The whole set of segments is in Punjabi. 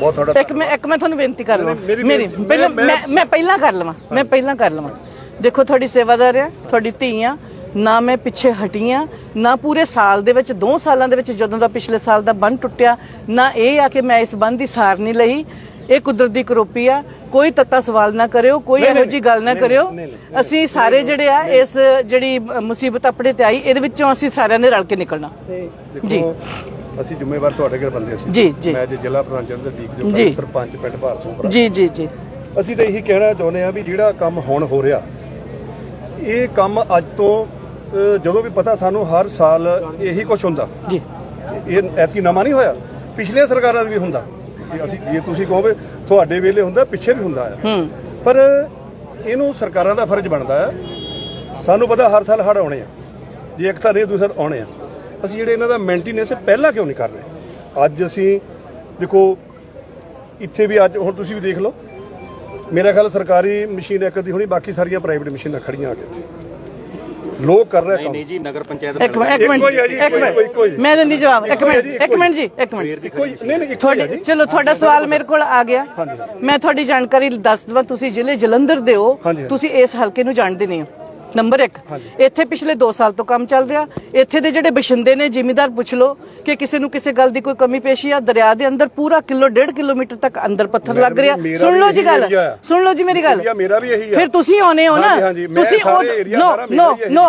ਬਹੁਤ ਤੁਹਾਡਾ ਇੱਕ ਮੈਂ ਇੱਕ ਮੈਂ ਤੁਹਾਨੂੰ ਬੇਨਤੀ ਕਰ ਲਵਾਂ। ਮੇਰੀ- ਮੇਰੀ ਮੇਰੀ- ਪਹਿਲਾਂ ਮੈਂ- ਮੈਂ ਮੈਂ ਪਹਿਲਾਂ ਕਰ ਲਵਾਂ। ਮੈਂ ਪਹਿਲਾਂ ਕਰ ਲਵਾਂ। ਦੇਖੋ ਤੁਹਾਡੀ ਸੇਵਾਦਾਰ ਆ ਤੁਹਾਡੀ ਧੀ ਆ। ਨਾ ਮੈਂ ਪਿੱਛੇ ਹਟੀ ਆ ਨਾ ਪੂਰੇ ਸਾਲ ਦੇ ਵਿੱਚ 2 ਸਾਲਾਂ ਦੇ ਵਿੱਚ ਜਦੋਂ ਦਾ ਪਿਛਲੇ ਸਾਲ ਦਾ ਬੰਨ ਟੁੱਟਿਆ ਨਾ ਇਹ ਆ ਕਿ ਮੈਂ ਇਸ ਬੰਨ ਦੀ ਸਾਰ ਨਹੀਂ ਲਈ। ਇਹ ਕੁਦਰਤ ਦੀ ਕਰੋਪੀ ਆ। ਕੋਈ ਤੱਤਾ ਸਵਾਲ ਨਾ ਕਰਿਓ ਕੋਈ ਇਹੋ ਜੀ ਗੱਲ ਨਾ ਕਰਿਓ। ਅਸੀਂ ਸਾਰੇ ਜਿਹੜੇ ਆ ਇਸ ਜਿਹੜੀ ਮੁਸੀਬਤ ਆਪਣੇ ਤੇ ਆਈ ਇਹਦੇ ਵਿੱਚੋਂ ਅਸੀਂ ਸਾਰਿਆਂ ਨੇ ਰਲ ਕੇ ਨਿਕਲਣਾ। ਜੀ। ਅਸੀਂ ਜ਼ਿੰਮੇਵਾਰ ਤੁਹਾਡੇ ਘਰ ਬੰਦੇ ਸੀ। ਜੀ, ਜੀ। ਮੈਂ ਅੱਜ ਜ਼ਿਲ੍ਹਾ ਪ੍ਰਧਾਨ ਚੰਦਰਦੀਪ ਜੀ। ਜੋ। ਸਰਪੰਚ ਪਿੰਡ ਭਾਰਸੋਂ ਜੀ ਜੀ ਜੀ। ਅਸੀਂ ਤਾਂ ਇਹੀ ਕਹਿਣਾ ਚਾਹੁੰਦੇ ਆ ਵੀ ਜਿਹੜਾ ਕੰਮ ਹੁਣ ਹੋ ਰਿਹਾ ਇਹ ਕੰਮ ਅੱਜ ਤੋਂ ਜਦੋਂ ਵੀ ਪਤਾ ਸਾਨੂੰ ਹਰ ਸਾਲ ਇਹੀ ਕੁਝ ਹੁੰਦਾ। ਜੀ। ਇਹ ਐਤਕੀ ਨਵਾਂ ਨਹੀਂ ਹੋਇਆ ਪਿਛਲੇ ਸਰਕਾਰਾਂ ਦਾ ਵੀ ਹੁੰਦਾ। ਜੇ ਅਸੀਂ ਜੇ ਤੁਸੀਂ ਕਹੋਗੇ ਤੁਹਾਡੇ ਵੇਲੇ ਹੁੰਦਾ ਪਿੱਛੇ ਵੀ ਹੁੰਦਾ ਆ। ਹੂੰ। ਪਰ ਇਹਨੂੰ ਸਰਕਾਰਾਂ ਦਾ ਫਰਜ਼ ਬਣਦਾ ਹੈ ਸਾਨੂੰ ਪਤਾ ਹਰ ਸਾਲ ਹੜ ਆਉਣੇ ਆ। ਜੇ ਇੱਕ ਤਾਂ ਨਹੀਂ ਦੂਸਰਾ ਆਉਣੇ ਆ। ਅਸੀਂ ਜਿਹੜੇ ਇਹਨਾਂ ਦਾ ਮੇਨਟੇਨੈਂਸ ਪਹਿਲਾਂ ਕਿਉਂ ਨਹੀਂ ਕਰ ਰਹੇ? ਅੱਜ ਅਸੀਂ ਦੇਖੋ ਇੱਥੇ ਵੀ ਅੱਜ ਹੁਣ ਤੁਸੀਂ ਵੀ ਦੇਖ ਲਓ। ਮੇਰਾ ਖਿਆਲ ਸਰਕਾਰੀ ਮਸ਼ੀਨ ਇੱਕ ਦੀ ਹੋਣੀ ਬਾਕੀ ਸਾਰੀਆਂ ਪ੍ਰਾਈਵੇਟ ਮਸ਼ੀਨਾਂ ਖੜੀਆਂ ਆ ਕੇ ਇੱਥੇ। ਲੋਕ ਕਰ ਰਹੇ ਕੰਮ। ਨਹੀਂ ਜੀ ਨਗਰ ਪੰਚਾਇਤ ਇੱਕ ਮਿੰਟ ਇੱਕ ਮਿੰਟ ਇੱਕੋ। ਮਿੰਟ। ਮੈਂ ਦਿੰਦੀ ਜਵਾਬ ਇੱਕ ਮਿੰਟ ਇੱਕ ਮਿੰਟ ਜੀ ਇੱਕ ਮਿੰਟ। ਕੋਈ ਨਹੀਂ ਨਹੀਂ ਤੁਹਾਡੀ। ਚਲੋ ਤੁਹਾਡਾ ਸਵਾਲ ਮੇਰੇ ਕੋਲ ਆ ਗਿਆ। ਮੈਂ ਤੁਹਾਡੀ ਜਾਣਕਾਰੀ ਦੱਸ ਦਵਾਂ ਤੁਸੀਂ ਜ਼ਿਲ੍ਹੇ ਜਲੰਧਰ ਦੇ ਹੋ। ਤੁਸੀਂ ਇਸ ਹਲਕੇ ਨੂੰ ਜਾਣਦੇ ਨਹੀਂ ਹੋ। ਨੰਬਰ 1 ਇੱਥੇ ਪਿਛਲੇ 2 ਸਾਲ ਤੋਂ ਕੰਮ ਚੱਲ ਰਿਹਾ। ਇੱਥੇ ਦੇ ਜਿਹੜੇ ਬਸ਼ਿੰਦੇ ਨੇ ਜ਼ਿਮੀਦਾਰ ਪੁੱਛ ਲਓ ਕਿ ਕਿਸੇ ਨੂੰ ਕਿਸੇ ਗੱਲ ਦੀ ਕੋਈ ਕਮੀ ਪੇਸ਼ੀ ਆ ਦਰਿਆ ਦੇ ਅੰਦਰ ਪੂਰਾ ਕਿਲੋ ਡੇਢ ਕਿਲੋਮੀਟਰ ਤੱਕ ਅੰਦਰ ਪੱਥਰ ਲੱਗ ਰਿਹਾ। ਸੁਣ ਲਓ ਜੀ ਗੱਲ। ਸੁਣ ਲਓ ਜੀ ਮੇਰੀ ਗੱਲ। ਫਿਰ ਤੁਸੀਂ ਆਉਨੇ ਹੋ ਨਾ। ਤੁਸੀਂ ਨੋ ਨੋ। ਨੋ।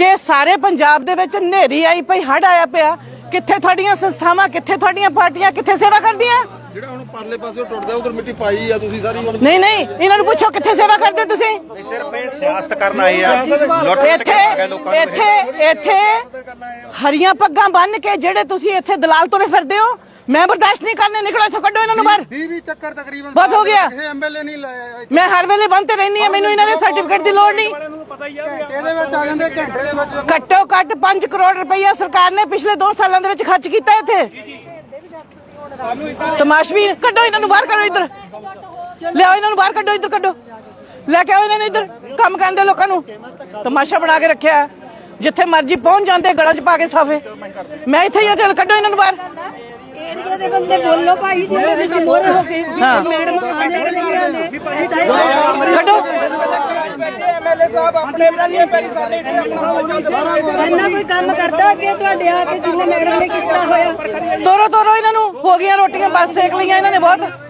ਕਿ ਸਾਰੇ ਪੰਜਾਬ ਦੇ ਵਿੱਚ ਹਨੇਰੀ ਆਈ ਪਈ ਹੜ ਆਇਆ ਪਿਆ। ਕਿੱਥੇ ਤੁਹਾਡੀਆਂ ਸੰਸਥਾਵਾਂ ਕਿੱਥੇ ਤੁਹਾਡੀਆਂ ਪਾਰਟੀਆਂ ਕਿੱਥੇ ਸੇਵਾ ਕਰਦੀਆਂ? ਜਿਹੜਾ ਹੁਣ ਪਰਲੇ ਪਾਸੇ ਟੁੱਟਦਾ ਉਧਰ ਮਿੱਟੀ ਪਾਈ ਆ ਤੁਸੀਂ ਸਾਰੀ ਹੁਣ ਨਹੀਂ ਨਹੀਂ ਇਹਨਾਂ ਨੂੰ ਪੁੱਛੋ ਕਿੱਥੇ ਸੇਵਾ ਕਰਦੇ ਤੁਸੀਂ? ਸਿਰਫ ਇਹ ਸਿਆਸਤ ਕਰਨ ਆਏ ਆ। ਲੁੱਟ ਇੱਥੇ ਇੱਥੇ ਇੱਥੇ ਹਰੀਆਂ ਪੱਗਾਂ ਬੰਨ ਕੇ ਜਿਹੜੇ ਤੁਸੀਂ ਇੱਥੇ ਦਲਾਲ ਤੁਰੇ ਫਿਰਦੇ ਹੋ ਮੈਂ ਬਰਦਾਸ਼ਤ ਨਹੀਂ ਕਰਨੇ ਨਿਕਲੋ ਇੱਥੋਂ ਕੱਢੋ ਇਹਨਾਂ ਨੂੰ ਬਾਹਰ। 20 20 ਚੱਕਰ ਤਕਰੀਬਨ ਬਸ ਹੋ ਗਿਆ। ਇਹ ਐਮਐਲਏ ਨਹੀਂ ਲਾਇਆ ਮੈਂ ਹਰ ਵੇਲੇ ਬੰਦ ਤੇ ਰਹਿਣੀ ਆ ਮੈਨੂੰ ਇਹਨਾਂ ਦੇ ਸਰਟੀਫਿਕੇਟ ਦੀ ਲੋੜ ਨਹੀਂ। ਘੰਟੇ ਦੇ ਵਿੱਚ ਘੱਟੋ ਘੱਟ 5 ਕਰੋੜ ਰੁਪਈਆ ਸਰਕਾਰ ਨੇ ਪਿਛਲੇ 2 ਸਾਲਾਂ ਦੇ ਵਿੱਚ ਖਰਚ ਕੀਤਾ ਇੱਥੇ। ਤਮਾਸ਼ਵੀ ਕੱਢੋ ਇਹਨਾਂ ਨੂੰ ਬਾਹਰ ਕੱਢੋ ਇੱਧਰ। ਲਿਆਓ ਇਹਨਾਂ ਨੂੰ ਬਾਹਰ ਕੱਢੋ ਇੱਧਰ ਕੱਢੋ। ਲੈ ਕੇ ਆਓ ਇਹਨਾਂ ਨੂੰ ਇੱਧਰ ਕੰਮ ਕਰਦੇ ਲੋਕਾਂ ਨੂੰ। ਤਮਾਸ਼ਾ ਬਣਾ ਕੇ ਰੱਖਿਆ ਹੈ। ਜਿੱਥੇ ਮਰਜ਼ੀ ਪਹੁੰਚ ਜਾਂਦੇ ਗਲਾਂ 'ਚ ਪਾ ਕੇ ਸਾਫੇ। ਮੈਂ ਇੱਥੇ ਹੀ ਆ ਚੱਲ ਕੱਢੋ ਇਹਨਾਂ ਨੂੰ ਬਾਹਰ। ਏਰੀਆ ਦੇ ਬੰਦੇ ਬੋਲੋ ਭਾਈ ਜਿਹਦੇ ਵਿੱਚ ਮੋਰੇ ਹੋ ਕੇ ਹਾਂ। ਮੈਡਮ ਆਣੇ ਨੇ ਕੱਢੋ ਇੰਨਾ ਕੋਈ ਕੰਮ ਕਰਦਾ ਤੁਹਾਡੇ ਆ ਕੇ ਜਿੰਨੇ ਮੈਡਮ ਨੇ ਕੀਤਾ ਹੋਇਆ? ਤੋਰੋ ਤੋਰੋ ਇਹਨਾਂ ਨੂੰ ਹੋ ਗਈਆਂ ਰੋਟੀਆਂ ਬਸ ਸੇਕ ਲਈਆਂ ਇਹਨਾਂ ਨੇ ਬਹੁਤ।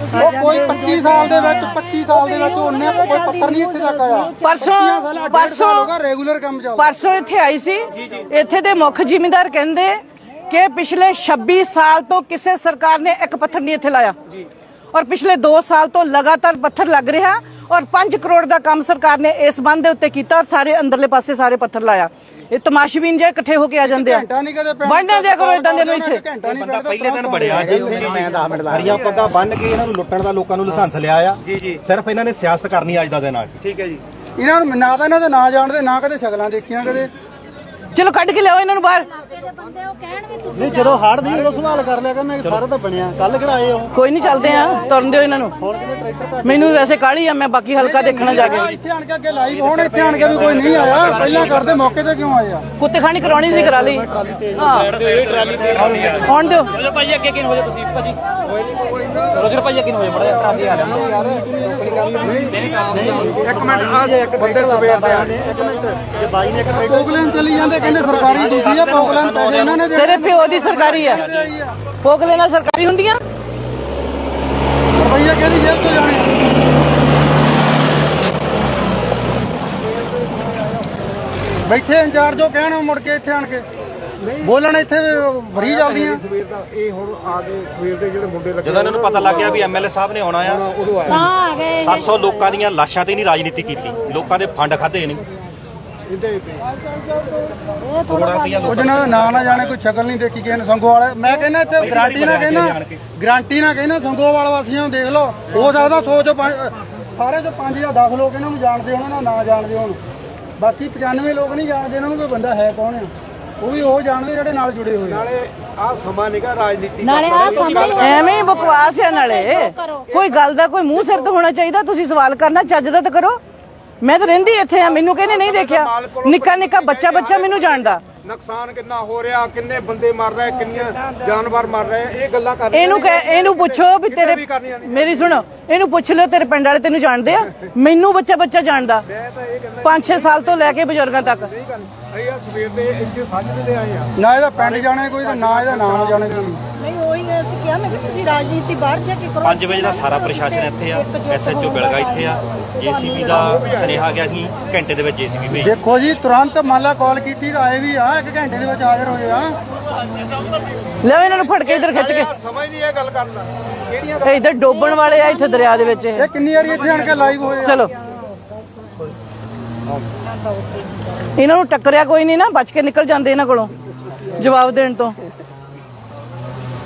ਉਹ ਕੋਈ 25 ਸਾਲ ਦੇ ਵਿੱਚ 25 ਸਾਲ ਦੇ ਵਿੱਚ ਉਹਨੇ ਕੋਈ ਪੱਥਰ ਨਹੀਂ ਇੱਥੇ ਤੱਕ ਆਇਆ। ਪਰਸੋਂ ਪਰਸੋਂ ਰੈਗੂਲਰ ਕੰਮ ਚੱਲਦਾ। ਪਰਸੋਂ ਇੱਥੇ ਆਈ ਸੀ। ਇੱਥੇ ਦੇ ਮੁੱਖ ਜ਼ਿਮੀਂਦਾਰ ਕਹਿੰਦੇ ਕਿ ਪਿਛਲੇ 26 ਸਾਲ ਤੋਂ ਕਿਸੇ ਸਰਕਾਰ ਨੇ ਇੱਕ ਪੱਥਰ ਨਹੀਂ ਇੱਥੇ ਲਾਇਆ। ਔਰ ਪਿਛਲੇ 2 ਸਾਲ ਤੋਂ ਲਗਾਤਾਰ ਪੱਥਰ ਲੱਗ ਰਿਹਾ। ਔਰ 5 ਕਰੋੜ ਦਾ ਕੰਮ ਸਰਕਾਰ ਨੇ ਇਸ ਬੰਦ ਦੇ ਉੱਤੇ ਕੀਤਾ ਔਰ ਸਾਰੇ ਅੰਦਰਲੇ ਪਾਸੇ ਸਾਰੇ ਪੱਥਰ ਲਾਇਆ। ਇਹ ਤਮਾਸ਼ਬੀਨ ਜੇ ਇਕੱਠੇ ਹੋ ਕੇ ਆ ਜਾਂਦੇ ਆ। ਘੰਟਾ ਨਹੀਂ ਕਦੇ ਪਿੰਡ ਵੰਡਿਆ ਦਿਆ ਕਰੋ ਇਦਾਂ ਦੇ ਨੂੰ ਇੱਥੇ ਬੰਦਾ ਪਹਿਲੇ ਦਿਨ ਬੜਿਆ ਜੀ। ਹਰੀਆਂ ਪੱਗਾਂ ਬੰਨ ਕੇ ਇਹਨਾਂ ਨੂੰ ਲੁੱਟਣ ਦਾ ਲੋਕਾਂ ਨੂੰ ਲਾਇਸੈਂਸ ਲਿਆ ਆ। ਜੀ ਜੀ। ਸਿਰਫ ਇਹਨਾਂ ਨੇ ਸਿਆਸਤ ਕਰਨੀ ਅੱਜ ਦਾ ਦਿਨ ਆ ਕੇ। ਇਹਨਾਂ ਨੂੰ ਨਾ ਤਾਂ ਇਹਨਾਂ ਦੇ ਨਾਂ ਜਾਣਦੇ ਨਾ ਕਦੇ ਸ਼ਕਲਾਂ ਦੇਖੀਆਂ ਕਦੇ। ਚਲੋ ਕੱਢ ਕੇ ਲਿਆਓ ਇਹਨਾਂ ਨੂੰ ਬਾਹਰ। ਨਹੀਂ ਜਦੋਂ ਹੜ ਦੀ ਉਹ ਸਵਾਲ ਕਰ ਲਿਆ ਕਰਨਾ ਸਾਰਾ ਤਾਂ ਬਣਿਆ। ਕੱਲ ਕਿਹੜਾ ਆਏ ਉਹ? ਕੋਈ ਨਹੀਂ ਚੱਲਦੇ ਆ ਤੁਰਨ ਦਿਓ ਇਹਨਾਂ ਨੂੰ। ਮੈਨੂੰ ਵੈਸੇ ਕਾਹਲੀ ਆ ਮੈਂ ਬਾਕੀ ਹਲਕਾ ਦੇਖਣਾ ਜਾ ਕੇ। ਇੱਥੇ ਆਣ ਕੇ ਅੱਗੇ ਲਾਈਵ ਹੋਣ ਇੱਥੇ ਆਣ ਕੇ ਵੀ ਕੋਈ ਨਹੀਂ ਆਇਆ। ਪਹਿਲਾਂ ਕਰਦੇ ਮੌਕੇ ਤੇ ਕਿਉਂ ਆਏ ਆ? ਕੁੱਤੇ ਖਾਣੀ ਕਰਾਉਣੀ ਸੀ ਕਰਾ ਲਈ। ਹਾਂ। ਆਉਣ ਦਿਓ। ਭਾਜੀ ਅੱਗੇ ਕਿਨ ਹੋ ਜਾ ਤੁਸੀਂ ਭਾਜੀ। ਰੋਜਰ ਭਾਜੀ ਅੱਗੇ ਹੋ ਜਾ ਬੜਾ ਟਰਾਲੀ ਆ। ਰਿਹਾ ਪੋਗਲੈਂਡ ਚਲੀ ਜਾਂਦੇ ਕਹਿੰਦੇ ਸਰਕਾਰੀ ਦੂਸਰੀ ਆ ਪੋਗਲੈਂਡ ਪੈਸੇ ਇਹਨਾਂ ਨੇ ਤੇਰੇ ਪਿਓ ਦੀ ਸਰਕਾਰੀ ਆ। ਫੋਕ ਲੈਣਾ ਸਰਕਾਰੀ ਹੁੰਦੀਆਂ? ਰੁਪਈਆ ਕਿਹਦੀ ਜੇਬ ਤੋਂ ਜਾਣੇ ਬੈਠੇ ਇੰਚਾਰਜ ਉਹ ਕਹਿਣ ਮੁੜ ਕੇ ਇੱਥੇ ਆਣ ਕੇ। ਬੋਲਣ ਇੱਥੇ ਵਰੀ ਚੱਲਦੀਆਂ। ਜਦੋਂ ਇਹਨਾਂ ਨੂੰ ਪਤਾ ਲੱਗ ਗਿਆ ਵੀ ਐਮਐਲਏ ਸਾਹਿਬ ਨੇ ਆਉਣਾ ਆ ਤਾਂ ਆ ਗਏ 700 ਲੋਕਾਂ ਦੀਆਂ ਲਾਸ਼ਾਂ ਤੇ ਨਹੀਂ ਰਾਜਨੀਤੀ ਕੀਤੀ। ਲੋਕਾਂ ਦੇ ਫੰਡ ਖਾਦੇ ਨਹੀਂ। ਉਹ ਜਿਹਨਾਂ ਦਾ ਨਾਂ ਨਾ ਜਾਣੇ ਕੋਈ ਸ਼ਕਲ ਨਹੀਂ ਦੇਖੀ ਕਿਸੇ ਨੇ ਸੰਗੋ ਵਾਲੇ। ਮੈਂ ਕਹਿੰਦਾ ਇੱਥੇ ਗਾਰੰਟੀ ਨਾ ਕਹਿੰਦਾ ਗਾਰੰਟੀ ਨਾ ਕਹਿੰਦਾ ਸੰਗੋ ਵਾਲੇ ਵਾਸੀਆਂ ਨੂੰ ਦੇਖ ਲਓ। ਹੋ ਸਕਦਾ ਸੌ ਚੋਂ ਪੰਜ ਸਾਰੇ ਚੋਂ 5 ਜਾਂ 10 ਲੋਕ ਇਹਨਾਂ ਨੂੰ ਜਾਣਦੇ ਹੋਣ ਨਾ ਨਾ ਜਾਣਦੇ ਹੋਣ। ਬਾਕੀ 95 ਲੋਕ ਨਹੀਂ ਜਾਣਦੇ ਇਹਨਾਂ ਨੂੰ ਕੋਈ ਬੰਦਾ ਹੈ ਕੌਣ ਆ? ਉਹ ਵੀ ਉਹ ਜਾਣਦੇ ਜਿਹੜੇ ਨਾਲ ਜੁੜੇ ਹੋਏ ਆ। ਨਾਲੇ ਆ ਸਮਝ ਐਵੇਂ ਹੀ ਬਕਵਾਸ ਆ ਨਾਲੇ। ਕੋਈ ਗੱਲ ਦਾ ਕੋਈ ਮੂੰਹ ਸਿਰ ਤੇ ਹੋਣਾ ਚਾਹੀਦਾ ਤੁਸੀਂ ਸਵਾਲ ਕਰਨਾ ਚੱਜ ਦਾ ਤਾਂ ਕਰੋ। ਮੈਂ ਤਾਂ ਰਹਿੰਦੀ ਇੱਥੇ ਆ ਮੈਨੂੰ ਕਹਿੰਦੇ ਨਹੀਂ ਦੇਖਿਆ। ਨਿੱਕਾ ਨਿੱਕਾ ਬੱਚਾ ਬੱਚਾ ਮੈਨੂੰ ਜਾਣਦਾ। ਨੁਕਸਾਨ ਕਿੰਨਾ ਹੋ ਰਿਹਾ ਕਿੰਨੇ ਬੰਦੇ ਮਰ ਰਹੇ ਕਿੰਨੀਆਂ ਜਾਨਵਰ ਮਰ ਰਹੇ ਇਹ ਗੱਲਾਂ ਕਰ ਇਹਨੂੰ ਕਹਿ ਇਹਨੂੰ ਪੁੱਛੋ ਵੀ ਤੇਰੇ ਮੇਰੀ ਸੁਣੋ ਇਹਨੂੰ ਪੁੱਛ ਲਿਓ ਤੇਰੇ ਪਿੰਡ ਵਾਲੇ ਤੈਨੂੰ ਜਾਣਦੇ ਆ। ਮੈਨੂੰ ਬੱਚਾ ਬੱਚਾ ਜਾਣਦਾ। 5-6 ਸਾਲ ਤੋਂ ਲੈ ਕੇ ਬਜ਼ੁਰਗਾਂ ਤੱਕ। ਅਸੀਂ ਆ ਸਵੇਰ ਦੇ ਇੱਥੇ ਸਾਂਝੇ ਦੇ ਆਏ ਆ। ਨਾ ਇਹਦਾ ਪਿੰਡ ਜਾਣੇ ਕੋਈ ਤੇ ਨਾ ਇਹਦਾ ਨਾਮ ਜਾਣੇ ਕੋਈ। ਨਹੀਂ ਉਹੀ ਅਸੀਂ ਕਿਹਾ ਮੈਂ ਕਿ ਤੁਸੀਂ ਰਾਜਨੀਤੀ ਬਾਹਰ ਜਾ ਕੇ ਕਰੋ। 5 ਵਜੇ ਦਾ ਸਾਰਾ ਪ੍ਰਸ਼ਾਸਨ ਇੱਥੇ ਆ ਐਸਐਚਓ ਬਿਲਗਾ ਇੱਥੇ ਆ। ਜੀਸੀਬੀ ਦਾ ਸੁਨੇਹਾ ਗਿਆ ਸੀ ਘੰਟੇ ਦੇ ਵਿੱਚ ਜੀਸੀਬੀ ਭੇਜ ਦੇਖੋ ਜੀ ਤੁਰੰਤ ਮੰਨ ਲਾ ਕਾਲ ਕੀਤੀ ਤਾਂ ਆਏ ਵੀ ਆ ਇੱਕ ਘੰਟੇ ਦੇ ਵਿੱਚ ਹਾਜ਼ਰ ਹੋਏ ਆ। ਲੈ ਇਹਨਾਂ ਨੂੰ ਫੜ ਕੇ ਇੱਧਰ ਖਿੱਚ ਕੇ। ਸਮਝ ਨਹੀਂ ਇਹ ਗੱਲ ਕਰਨਾ ਕਿਹੜੀਆਂ ਇੱਧਰ ਡੋਬਣ ਵਾਲੇ ਆ ਇੱਥੇ ਦਰਿਆ ਦੇ ਵਿੱਚ ਇਹ। ਇਹ ਕਿੰਨੀ ਵਾਰੀ ਇੱਥੇ ਆਣ ਕੇ ਲਾਈਵ ਹੋਏ ਆ? ਚਲੋ। ਇਹਨਾਂ ਨੂੰ ਟੱਕਰਿਆ ਕੋਈ ਨਹੀਂ ਨਾ, ਬਚ ਕੇ ਨਿਕਲ ਜਾਂਦੇ ਇਹਨਾਂ ਕੋਲੋਂ ਜਵਾਬ ਦੇਣ ਤੋਂ।